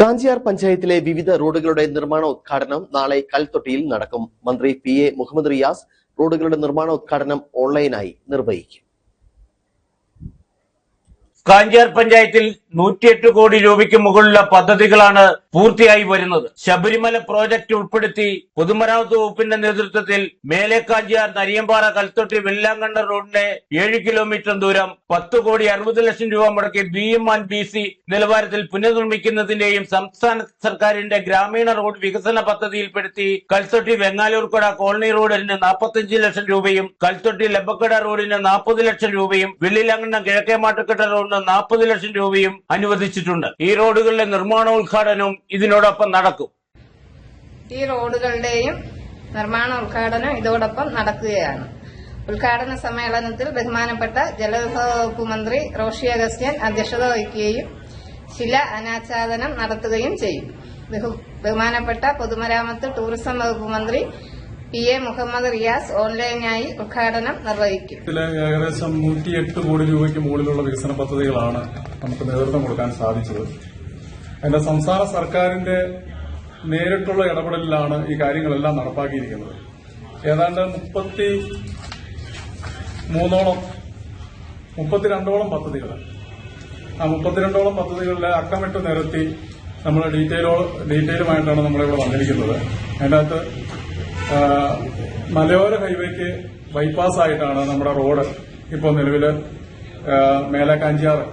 കാഞ്ചിയാർ പഞ്ചായത്തിലെ വിവിധ റോഡുകളുടെ നിർമ്മാണ ഉദ്ഘാടനം നാളെ കൽത്തൊട്ടിയിൽ നടക്കും. മന്ത്രി പി എ മുഹമ്മദ് റിയാസ് റോഡുകളുടെ നിർമ്മാണ ഉദ്ഘാടനം ഓൺലൈനായി നിർവഹിക്കും. കാഞ്ചാർ പഞ്ചായത്തിൽ നൂറ്റിയെട്ട് കോടി രൂപയ്ക്ക് മുകളിലുള്ള പദ്ധതികളാണ് പൂർത്തിയായി വരുന്നത്. ശബരിമല പ്രോജക്ട് ഉൾപ്പെടുത്തി പൊതുമരാമത്ത് വകുപ്പിന്റെ നേതൃത്വത്തിൽ മേലേക്കാഞ്ചിയാർ കാഞ്ചിയാർ നരിയമ്പാറ കൽത്തൊട്ടി വെള്ളാങ്കണ്ണ റോഡിന്റെ ഏഴ് കിലോമീറ്റർ ദൂരം പത്ത് കോടി അറുപത് ലക്ഷം രൂപ മുടക്കി B M and B C നിലവാരത്തിൽ പുനർനിർമ്മിക്കുന്നതിന്റെയും സംസ്ഥാന സർക്കാരിന്റെ ഗ്രാമീണ റോഡ് വികസന പദ്ധതിയിൽപ്പെടുത്തി കൽത്തൊട്ടി വെങ്ങാലൂർക്കട കോളനി റോഡിന് നാൽപ്പത്തിയഞ്ച് ലക്ഷം രൂപയും കൽത്തൊട്ടി ലബക്കട റോഡിന് നാൽപ്പത് ലക്ഷം രൂപയും വെള്ളിലാങ്കണ്ണ കിഴക്കേ മാട്ടുക്കട്ട റോഡിന് നാൽപ്പത് ലക്ഷം രൂപയും അനുവദിച്ചിട്ടുണ്ട്. ഈ റോഡുകളുടെ നിർമ്മാണോദ്ഘാടനവും ഇതിനോടൊപ്പം നടക്കും. ഈ റോഡുകളുടെയും നിർമ്മാണ ഉദ്ഘാടനം ഇതോടൊപ്പം നടക്കുകയാണ്. ഉദ്ഘാടന സമ്മേളനത്തിൽ ബഹുമാനപ്പെട്ട ജലവിഭവ വകുപ്പ് മന്ത്രി റോഷി അഗസ്റ്റ്യൻ അധ്യക്ഷത വഹിക്കുകയും ശില അനാച്ഛാദനം നടത്തുകയും ചെയ്യും. ബഹുമാനപ്പെട്ട പൊതുമരാമത്ത് ടൂറിസം വകുപ്പ് മന്ത്രി പി എ മുഹമ്മദ് റിയാസ് ഓൺലൈനായി ഉദ്ഘാടനം നിർവഹിക്കും. ഏകദേശം നൂറ്റിയെട്ട് കോടി രൂപയ്ക്ക് മുകളിലുള്ള വികസന പദ്ധതികളാണ് നമുക്ക് നേതൃത്വം കൊടുക്കാൻ സാധിച്ചത്. അതിന്റെ സംസ്ഥാന സർക്കാരിന്റെ നേരിട്ടുള്ള ഇടപെടലിലാണ് ഈ കാര്യങ്ങളെല്ലാം നടപ്പാക്കിയിരിക്കുന്നത്. ഏതാണ്ട് മുപ്പത്തി മൂന്നോളം മുപ്പത്തിരണ്ടോളം പദ്ധതികൾ ആ മുപ്പത്തിരണ്ടോളം പദ്ധതികളിലെ അക്കമിട്ട് നിരത്തി നമ്മൾ ഡീറ്റെയിലോ ഡീറ്റെയിലുമായിട്ടാണ് നമ്മളിവിടെ വന്നിരിക്കുന്നത്. അതിന്റെ അകത്ത് മലയോര ഹൈവേക്ക് ബൈപ്പാസ് ആയിട്ടാണ് നമ്മുടെ റോഡ് ഇപ്പോൾ നിലവിൽ മേലക്കാഞ്ചിയാറ്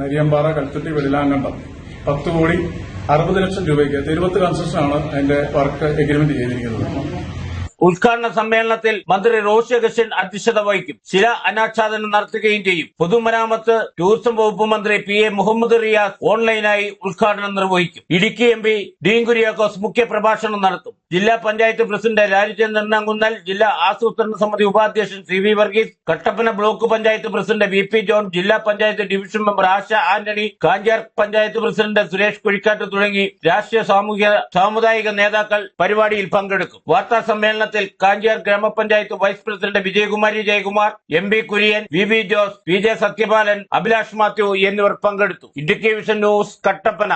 നരിയമ്പാറ കൽത്തുട്ടി വെളിലാങ്കണ്ടം. പത്ത് കോടി അറുപത് ലക്ഷം രൂപയ്ക്ക് തിരുവത്ത് കൺസ്ട്രക്ഷനാണ് അതിന്റെ വർക്ക് എഗ്രിമെന്റ് ചെയ്തിരിക്കുന്നത്. ഉദ്ഘാടന സമ്മേളനത്തിൽ മന്ത്രി റോഷി അഗസ്റ്റ്യൻ അധ്യക്ഷത വഹിക്കും. ശില അനാച്ഛാദനം നടത്തുകയും ചെയ്യും. പൊതുമരാമത്ത് ടൂറിസം വകുപ്പ് മന്ത്രി പി എ മുഹമ്മദ് റിയാസ് ഓൺലൈനായി ഉദ്ഘാടനം നിർവഹിക്കും. ഇടുക്കി എം പി ഡീൻ കുര്യാക്കോസ് മുഖ്യപ്രഭാഷണം നടത്തും. ജില്ലാ പഞ്ചായത്ത് പ്രസിഡന്റ് രാജചന്ദ്രൻ അങ്കുന്നൽ ജില്ലാ ആസൂത്രണ സമിതി ഉപാധ്യക്ഷൻ C V Varghese Kattappana block panchayat president V P John ജില്ലാ panchayat division member Asha Antony Kanchar panchayat president Suresh Kuzhikattu തുടങ്ങി രാഷ്ട്രീയ സാമൂഹിക സാമുദായിക നേതാക്കൾ പരിപാടിയിൽ പങ്കെടുക്കും. വാർത്താ സമ്മേളനത്തിൽ കാഞ്ചാർ ഗ്രാമപഞ്ചായത്ത് vice president Vijayakumari Jayakumar M B Kurian V V Jose P J Sathyapalan Abhilash Mathew എന്നിവർ പങ്കെടുത്തു. Idukki vision news Kattappana.